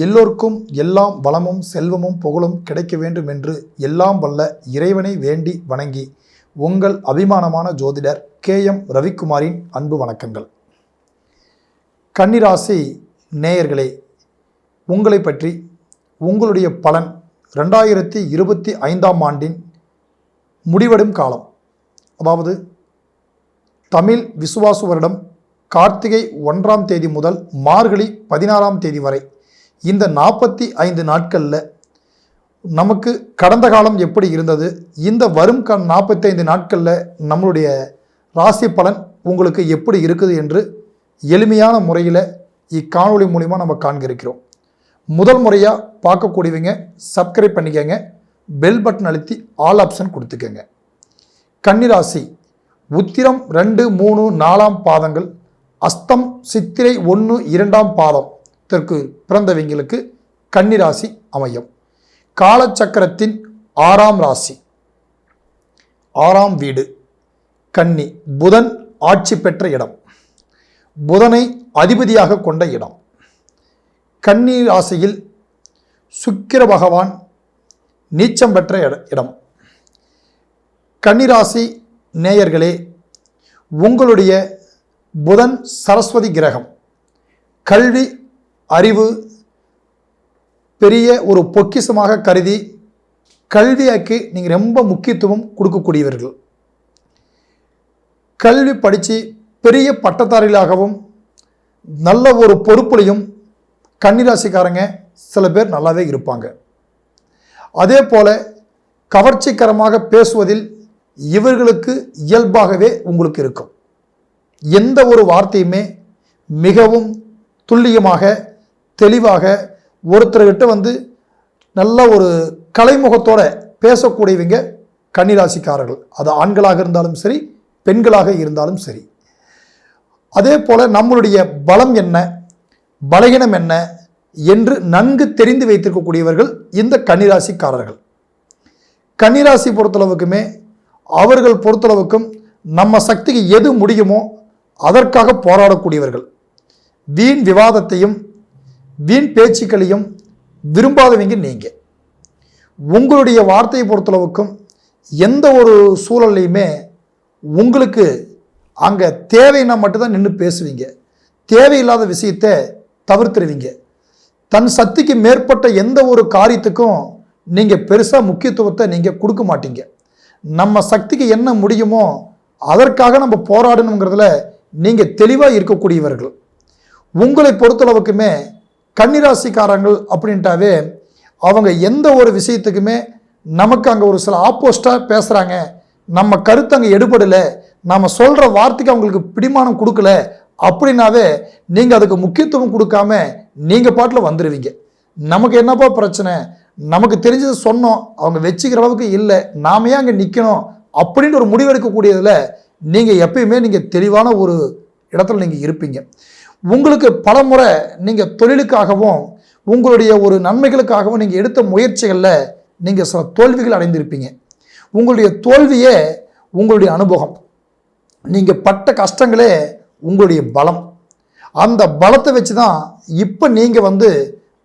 எல்லோருக்கும் எல்லாம் வளமும் செல்வமும் புகழும் கிடைக்க வேண்டும் என்று எல்லாம் வல்ல இறைவனை வேண்டி வணங்கி உங்கள் அபிமானமான ஜோதிடர் கே எம் ரவிக்குமாரின் அன்பு வணக்கங்கள். கன்னிராசி நேயர்களே உங்களை பற்றி உங்களுடைய பலன் ரெண்டாயிரத்தி இருபத்தி ஐந்தாம் ஆண்டின் முடிவடும் காலம். அதாவது தமிழ் விசுவாசு வருடம் கார்த்திகை ஒன்றாம் தேதி முதல் மார்கழி பதினாறாம் தேதி வரை இந்த நாற்பத்தி ஐந்து நாட்களில் நமக்கு கடந்த காலம் எப்படி இருந்தது? இந்த வரும் க நாற்பத்தைந்து நாட்களில் நம்மளுடைய ராசி பலன் உங்களுக்கு எப்படி இருக்குது என்று எளிமையான முறையில் இக்காணொலி மூலிமா நம்ம காண்கிருக்கிறோம் முதல் முறையாக பார்க்கக்கூடியவங்க சப்ஸ்கிரைப் பண்ணிக்கங்க. பெல் பட்டன் அழுத்தி ஆல் ஆப்ஷன் கொடுத்துக்கங்க. கன்னிராசி உத்திரம் ரெண்டு மூணு நாலாம் பாதங்கள் அஸ்தம் சித்திரை ஒன்று இரண்டாம் பாதம். தெற்கு பிறந்தவங்களுக்கு கன்னிராசி அமையும். காலச்சக்கரத்தின் ஆறாம் ராசி. ஆறாம் வீடு. கன்னி புதன் ஆட்சி பெற்ற இடம். புதனை அதிபதியாக கொண்ட இடம். கன்னி ராசியில் சுக்கிர பகவான் நீச்சம் பெற்ற இட- இடம். கன்னிராசி நேயர்களே உங்களுடைய புதன் சரஸ்வதி கிரகம். கல்வி அறிவு பெரிய ஒரு பொக்கிஷமாக கருதி கல்வியாக்கு நீங்கள் ரொம்ப முக்கியத்துவம் கொடுக்கக்கூடியவர்கள். கல்வி படித்து பெரிய பட்டதாரிகளாகவும் நல்ல ஒரு பொறுப்புலையும் கன்னிராசிக்காரங்க சில பேர் நல்லாவே இருப்பாங்க. அதே போல் கவர்ச்சிகரமாக பேசுவதில் இவர்களுக்கு இயல்பாகவே உங்களுக்கு இருக்கும். எந்த ஒரு வார்த்தையுமே மிகவும் துல்லியமாக தெளிவாக ஒருத்தர்கிட்ட வந்து நல்ல ஒரு கலைமுகத்தோட பேசக்கூடியவங்க கன்னிராசிக்காரர்கள். அது ஆண்களாக இருந்தாலும் சரி பெண்களாக இருந்தாலும் சரி. அதே போல் நம்மளுடைய பலம் என்ன பலகீனம் என்ன என்று நன்கு தெரிந்து வைத்திருக்கக்கூடியவர்கள் இந்த கன்னிராசிக்காரர்கள். கன்னிராசி பொறுத்தளவுக்குமே அவர்கள் பொறுத்தளவுக்கும் நம்ம சக்திக்கு எது முடியுமோ அதற்காக போராடக்கூடியவர்கள். வீண் விவாதத்தையும் வீண் பேச்சுக்களையும் விரும்பாதவங்க நீங்கள் உங்களுடைய வார்த்தையை பொறுத்தளவுக்கும் எந்த ஒரு சூழல்லையுமே உங்களுக்கு அங்கே தேவைன்னா மட்டும்தான் நின்று பேசுவீங்க. தேவையில்லாத விஷயத்தை தவிர்த்துருவீங்க. தன் சக்திக்கு மேற்பட்ட எந்த ஒரு காரியத்துக்கும் நீங்கள் பெருசாக முக்கியத்துவத்தை நீங்கள் கொடுக்க மாட்டீங்க. நம்ம சக்திக்கு என்ன முடியுமோ அதற்காக நம்ம போராடணுங்கிறதுல நீங்கள் தெளிவாக இருக்கக்கூடியவர்கள். உங்களை பொறுத்தளவுக்குமே கன்னிராசிக்காரங்கள் அப்படின்ட்டாவே அவங்க எந்த ஒரு விஷயத்துக்குமே நமக்கு அங்கே ஒரு சில ஆப்போஸ்டாக பேசுகிறாங்க நம்ம கருத்து அங்கே எடுபடலை. நம்ம சொல்கிற வார்த்தைக்கு அவங்களுக்கு பிடிமானம் கொடுக்கல அப்படின்னாவே நீங்கள் அதுக்கு முக்கியத்துவம் கொடுக்காம நீங்கள் பாட்டில் வந்துடுவீங்க நமக்கு என்னப்பா பிரச்சனை? நமக்கு தெரிஞ்சது சொன்னோம். அவங்க வச்சுக்கிற அளவுக்கு இல்லை. நாம ஏன் அங்கே நிற்கணும் அப்படின்னு ஒரு முடிவெடுக்கக்கூடியதில் நீங்கள் எப்பயுமே நீங்கள் தெளிவான ஒரு இடத்துல நீங்கள் இருப்பீங்க. உங்களுக்கு பல முறை நீங்கள் தொழிலுக்காகவும் உங்களுடைய ஒரு நன்மைகளுக்காகவும் நீங்கள் எடுத்த முயற்சிகளில் நீங்கள் சில தோல்விகள் அடைந்திருப்பீங்க. உங்களுடைய தோல்வியே உங்களுடைய அனுபவம். நீங்கள் பட்ட கஷ்டங்களே உங்களுடைய பலம். அந்த பலத்தை வச்சு தான் இப்போ நீங்கள் வந்து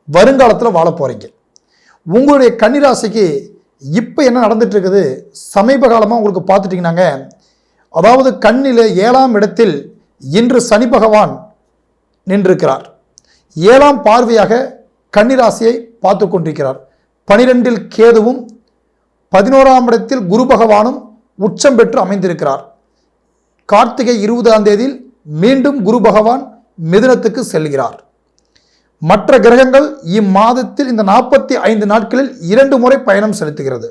வருங்காலத்தில் வாழ போகிறீங்க உங்களுடைய கன்னிராசிக்கு இப்போ என்ன நடந்துட்டு இருக்குது சமீப காலமாக உங்களுக்கு பார்த்துட்டிங்கனாங்க அதாவது கண்ணில் ஏழாம் இடத்தில் இன்று சனி பகவான் நின்றிருக்கிறார். ஏழாம் பார்வையாக கன்னிராசியை பார்த்து கொண்டிருக்கிறார். பனிரெண்டில் கேதுவும் பதினோராம் இடத்தில் குரு பகவானும் உச்சம் பெற்று அமைந்திருக்கிறார். கார்த்திகை இருபதாம் தேதியில் மீண்டும் குரு பகவான் மிதுனத்துக்கு செல்கிறார். மற்ற கிரகங்கள் இம்மாதத்தில் இந்த நாற்பத்தி ஐந்து நாட்களில் இரண்டு முறை பயணம் செலுத்துகிறது.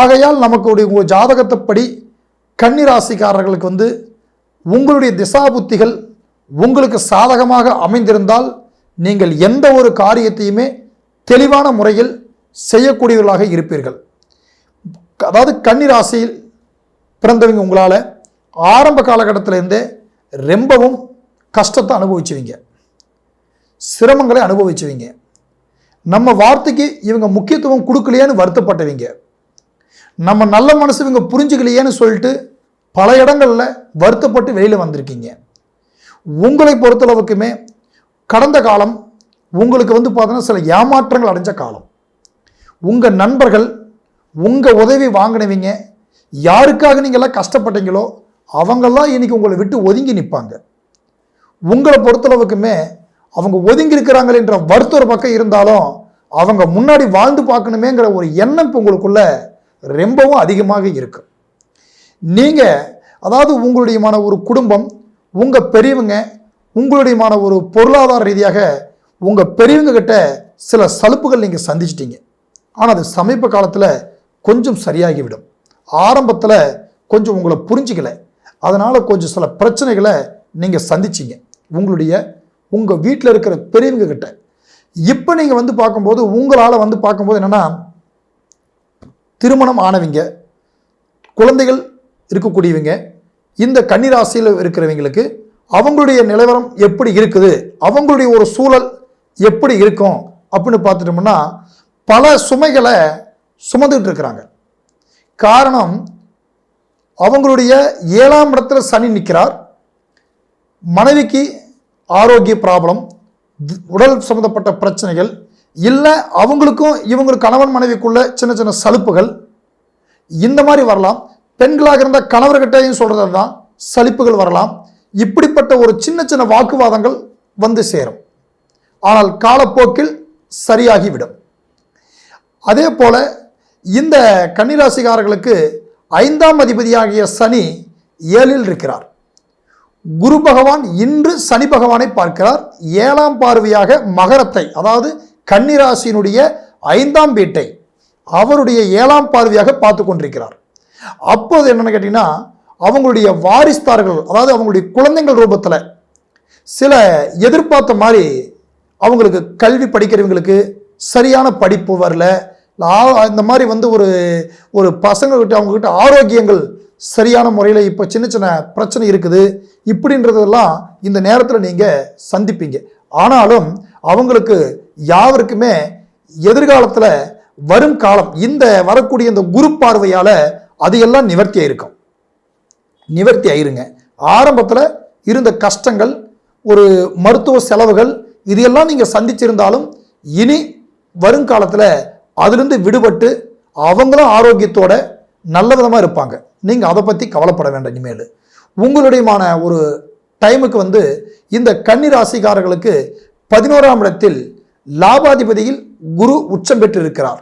ஆகையால் நமக்குடைய உங்கள் ஜாதகத்தைப்படி கன்னிராசிக்காரர்களுக்கு வந்து உங்களுடைய திசாபுத்திகள் உங்களுக்கு சாதகமாக அமைந்திருந்தால் நீங்கள் எந்த ஒரு காரியத்தையுமே தெளிவான முறையில் செய்யக்கூடியவர்களாக இருப்பீர்கள். அதாவது கன்னிராசியில் பிறந்தவங்க உங்களால் ஆரம்ப காலகட்டத்திலேருந்தே ரொம்பவும் கஷ்டத்தை அனுபவிச்சுவீங்க. சிரமங்களை அனுபவிச்சுவீங்க. நம்ம வார்த்தைக்கு இவங்க முக்கியத்துவம் கொடுக்கலையேன்னு வருத்தப்பட்டவங்க. நம்ம நல்ல மனசு இவங்க புரிஞ்சுக்கலையேன்னு சொல்லிட்டு பல இடங்களில் வருத்தப்பட்டு வெளியில் வந்திருக்கீங்க. உங்களை பொறுத்தளவுக்குமே கடந்த காலம் உங்களுக்கு வந்து பார்த்தீங்கன்னா சில ஏமாற்றங்கள் அடைஞ்ச காலம். உங்கள் நண்பர்கள் உங்கள் உதவி வாங்கினவங்க யாருக்காக நீங்கள்லாம் கஷ்டப்பட்டீங்களோ அவங்கெல்லாம் இன்னைக்கு உங்களை விட்டு ஒதுங்கி நிற்பாங்க. உங்களை பொறுத்தளவுக்குமே அவங்க ஒதுங்கி இருக்கிறாங்களேன்ற வருத்தம் ஒரு பக்கம் இருந்தாலும் அவங்க முன்னாடி வாழ்ந்து பார்க்கணுமேங்கிற ஒரு எண்ணம் இப்போ உங்களுக்குள்ள ரொம்பவும் அதிகமாக இருக்கு. நீங்கள் அதாவது உங்களுடையமான ஒரு குடும்பம் உங்கள் பெரியவங்க உங்களுடையமான ஒரு பொருளாதார ரீதியாக உங்கள் பெரியவங்க கிட்ட சில சலுப்புகள் நீங்கள் சந்திச்சிட்டீங்க. ஆனால் அது சமீப காலத்தில் கொஞ்சம் சரியாகிவிடும். ஆரம்பத்தில் கொஞ்சம் உங்களை புரிஞ்சிக்கல. அதனால் கொஞ்சம் சில பிரச்சனைகளை நீங்கள் சந்திச்சிங்க. உங்களுடைய உங்கள் வீட்டில் இருக்கிற பெரியவங்க கிட்ட. இப்போ நீங்கள் வந்து பார்க்கும்போது உங்களால் வந்து பார்க்கும்போது என்னென்னா திருமணம் ஆனவங்க குழந்தைகள் இருக்கக்கூடியவங்க இந்த கன்னிராசியில் இருக்கிறவங்களுக்கு அவங்களுடைய நிலவரம் எப்படி இருக்குது? அவங்களுடைய ஒரு சூழல் எப்படி இருக்கும்? அப்படின்னு பார்த்துட்டோம்னா பல சுமைகளை சுமந்துக்கிட்டு இருக்கிறாங்க. காரணம் அவங்களுடைய ஏழாம் இடத்துல சனி நிற்கிறார். மனைவிக்கு ஆரோக்கிய ப்ராப்ளம் உடல் சம்மந்தப்பட்ட பிரச்சனைகள் இல்லை அவங்களுக்கும் இவங்களுக்கு கணவன் மனைவிக்குள்ள சின்ன சின்ன சலுப்புகள். இந்த மாதிரி வரலாம். பெண்களாக இருந்த கணவர்கிட்டையும் சொல்கிறது தான் சலிப்புகள் வரலாம். இப்படிப்பட்ட ஒரு சின்ன சின்ன வாக்குவாதங்கள் வந்து சேரும். ஆனால் காலப்போக்கில் சரியாகிவிடும். அதே போல இந்த கன்னிராசிகாரர்களுக்கு ஐந்தாம் அதிபதியாகிய சனி ஏழில் இருக்கிறார். குரு பகவான் இன்று சனி பகவானை பார்க்கிறார். ஏழாம் பார்வையாக மகரத்தை அதாவது கன்னிராசியினுடைய ஐந்தாம் வீட்டை அவருடைய ஏழாம் பார்வையாக பார்த்து கொண்டிருக்கிறார். அப்போது என்னென்னு கேட்டிங்கன்னா அவங்களுடைய வாரிஸ்தார்கள் அதாவது அவங்களுடைய குழந்தைங்கள் ரூபத்தில் சில எதிர்பார்த்த மாதிரி அவங்களுக்கு கல்வி படிக்கிறவங்களுக்கு சரியான படிப்பு வரல. இந்த மாதிரி வந்து ஒரு ஒரு பசங்கக்கிட்ட அவங்கக்கிட்ட ஆரோக்கியங்கள் சரியான முறையில் இப்போ சின்ன சின்ன பிரச்சனை இருக்குது. இப்படின்றதெல்லாம் இந்த நேரத்தில் நீங்கள் சந்திப்பீங்க. ஆனாலும் அவங்களுக்கு யாவருக்குமே எதிர்காலத்தில் வரும் காலம் இந்த வரக்கூடிய இந்த குரு பார்வையால் அது எல்லாம் நிவர்த்தி இருக்கும் நிவர்த்தி ஆயிருங்க. ஆரம்பத்தில் இருந்த கஷ்டங்கள் ஒரு மருத்துவ செலவுகள் இதையெல்லாம் நீங்கள் சந்திச்சிருந்தாலும் இனி வருங்காலத்தில் அதிலிருந்து விடுபட்டு அவங்களும் ஆரோக்கியத்தோட நல்ல விதமாக இருப்பாங்க. நீங்கள் அதை பற்றி கவலைப்பட வேண்டாம் இனிமேல். உங்களுடையமான ஒரு டைமுக்கு வந்து இந்த கன்னி ராசிக்காரர்களுக்கு பதினோராம் இடத்தில் லாபாதிபதியில் குரு உச்சம் பெற்று இருக்கிறார்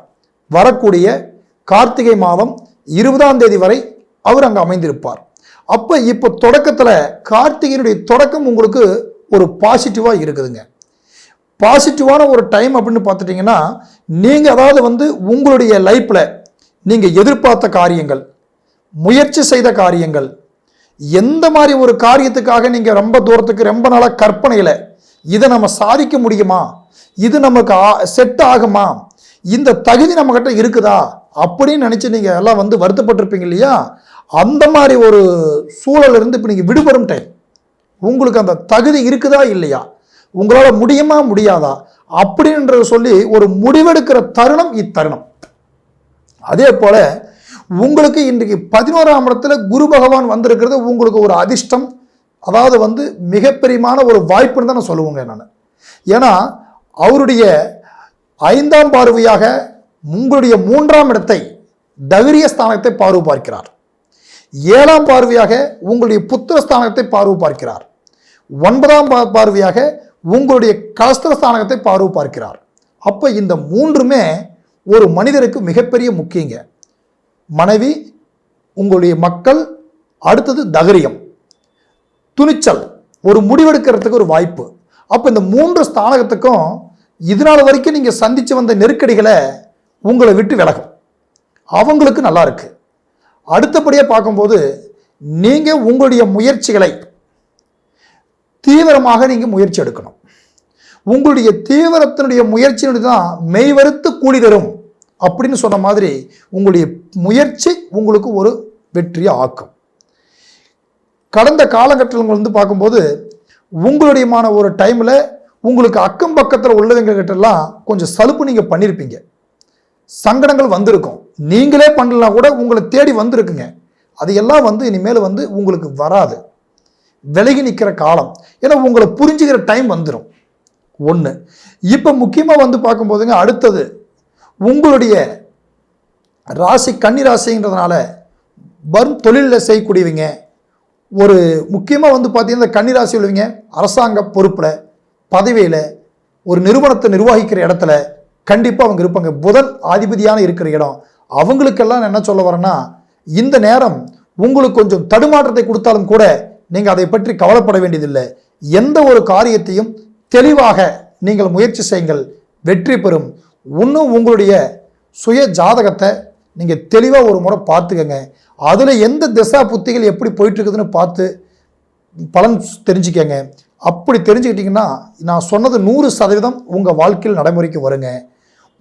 வரக்கூடிய கார்த்திகை மாதம் இருபதாம் தேதி வரை அவர் அங்கே அமைந்திருப்பார். அப்போ இப்போ தொடக்கத்தில் கார்த்திகையினுடைய தொடக்கம் உங்களுக்கு ஒரு பாசிட்டிவாக இருக்குதுங்க. பாசிட்டிவான ஒரு டைம் அப்படின்னு பார்த்துட்டிங்கன்னா நீங்கள் அதாவது வந்து உங்களுடைய லைஃப்பில் நீங்கள் எதிர்பார்த்த காரியங்கள் முயற்சி செய்த காரியங்கள் எந்த மாதிரி ஒரு காரியத்துக்காக நீங்கள் ரொம்ப தூரத்துக்கு ரொம்ப நாளாக கற்பனையில் இதை நம்ம சாதிக்க முடியுமா? இது நமக்கு செட் ஆகுமா? இந்த தகுதி நம்மக்கிட்ட இருக்குதா? அப்படின்னு நினச்சி நீங்கள் எல்லாம் வந்து வருத்தப்பட்டிருப்பீங்க இல்லையா? அந்த மாதிரி ஒரு சூழலிருந்து இப்போ நீங்கள் விடுபடும் டைம் உங்களுக்கு அந்த தகுதி இருக்குதா இல்லையா? உங்களால் முடியுமா முடியாதா? அப்படின்றத சொல்லி ஒரு முடிவெடுக்கிற தருணம் இத்தருணம். அதே போல் உங்களுக்கு இன்றைக்கு பதினோராம் இடத்துல குரு பகவான் வந்திருக்கிறது உங்களுக்கு ஒரு அதிர்ஷ்டம் அதாவது வந்து மிகப்பெரியமான ஒரு வாய்ப்புன்னு தான் நான் சொல்லுவேங்க நான். ஏன்னா அவருடைய ஐந்தாம் பார்வையாக உங்களுடைய மூன்றாம் இடத்தை தைரிய ஸ்தானத்தை பார்வை பார்க்கிறார் ஏழாம் பார்வையாக உங்களுடைய புத்திர ஸ்தானத்தை பார்வை பார்க்கிறார் ஒன்பதாம் பார்வையாக உங்களுடைய கலஸ்திர ஸ்தானத்தை பார்வை பார்க்கிறார் அப்போ இந்த மூன்றுமே ஒரு மனிதருக்கு மிகப்பெரிய முக்கியங்க. மனைவி உங்களுடைய மக்கள் அடுத்தது தகரியம். துணிச்சல் ஒரு முடிவெடுக்கிறதுக்கு ஒரு வாய்ப்பு. அப்போ இந்த மூன்று ஸ்தானகத்துக்கும் இதனால் வரைக்கும் நீங்கள் சந்தித்து வந்த நெருக்கடிகளை உங்களை விட்டு விலகும். அவங்களுக்கு நல்லா இருக்குது அடுத்தபடியாக பார்க்கும்போது நீங்கள் உங்களுடைய முயற்சிகளை தீவிரமாக நீங்கள் முயற்சி எடுக்கணும். உங்களுடைய தீவிரத்தினுடைய முயற்சியினுடைய தான் மெய்வருத்து கூலி தரும் அப்படின்னு சொன்ன மாதிரி உங்களுடைய முயற்சி உங்களுக்கு ஒரு வெற்றியை ஆக்கும். கடந்த காலகட்டங்கள் வந்து பார்க்கும்போது உங்களுடையமான ஒரு டைமில் உங்களுக்கு அக்கம் பக்கத்தில் உள்ளவங்க கிட்டலாம் கொஞ்சம் சலுப்பு நீங்கள் பண்ணியிருப்பீங்க சங்கடங்கள் வந்திருக்கும். நீங்களே பண்ணலாம் கூட உங்களை தேடி வந்திருக்குங்க. அது எல்லாம் வந்து இனிமேல் வந்து உங்களுக்கு வராது. விலகி நிற்கிற காலம். ஏன்னா உங்களை புரிஞ்சுக்கிற டைம் வந்துடும் ஒன்று இப்போ முக்கியமாக வந்து பார்க்கும்போதுங்க அடுத்தது உங்களுடைய ராசி கன்னி ராசின்றதுனால வரும் தொழிலில் செய்யக்கூடியவங்க ஒரு முக்கியமாக வந்து பார்த்தீங்கன்னா கன்னி ராசி உள்ளவங்க அரசாங்க பொறுப்பில் பதவியில் ஒரு நிறுவனத்தை நிர்வகிக்கிற இடத்துல கண்டிப்பாக அவங்க இருப்பாங்க. புதன் ஆதிபதியான இருக்கிற இடம். அவங்களுக்கெல்லாம் என்ன சொல்ல வரேன்னா இந்த நேரம் உங்களுக்கு கொஞ்சம் தடுமாற்றத்தை கொடுத்தாலும் கூட நீங்கள் அதை பற்றி கவலைப்பட வேண்டியதில்லை. எந்த ஒரு காரியத்தையும் தெளிவாக நீங்கள் முயற்சி செய்யுங்கள். வெற்றி பெறும். இன்னும் உங்களுடைய சுய ஜாதகத்தை நீங்கள் தெளிவாக ஒரு முறை பார்த்துக்கங்க. அதில் எந்த திசா புத்திகள் எப்படி போயிட்டுருக்குதுன்னு பார்த்து பலன் தெரிஞ்சுக்கங்க. அப்படி தெரிஞ்சுக்கிட்டிங்கன்னா நான் சொன்னது நூறு சதவீதம் உங்கள் வாழ்க்கையில் நடைமுறைக்கு வருங்க.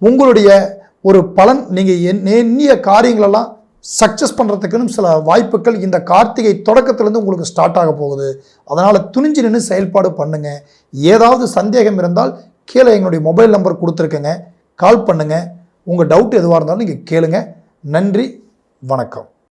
உங்களுடைய ஒரு பலன் நீங்கள் எண்ணிய காரியங்களெல்லாம் சக்ஸஸ் பண்ணுறதுக்குன்னு சில வாய்ப்புகள் இந்த கார்த்திகை தொடக்கத்துலேருந்து உங்களுக்கு ஸ்டார்ட் ஆக போகுது. அதனால் துணிஞ்சு நின்று செயல்பாடு பண்ணுங்கள் ஏதாவது சந்தேகம் இருந்தால் கீழே எங்களுடைய மொபைல் நம்பர் கொடுத்துருக்கேங்க. கால் பண்ணுங்கள் உங்கள் டவுட் எதுவாக இருந்தாலும் நீங்கள் கேளுங்க. நன்றி. வணக்கம்.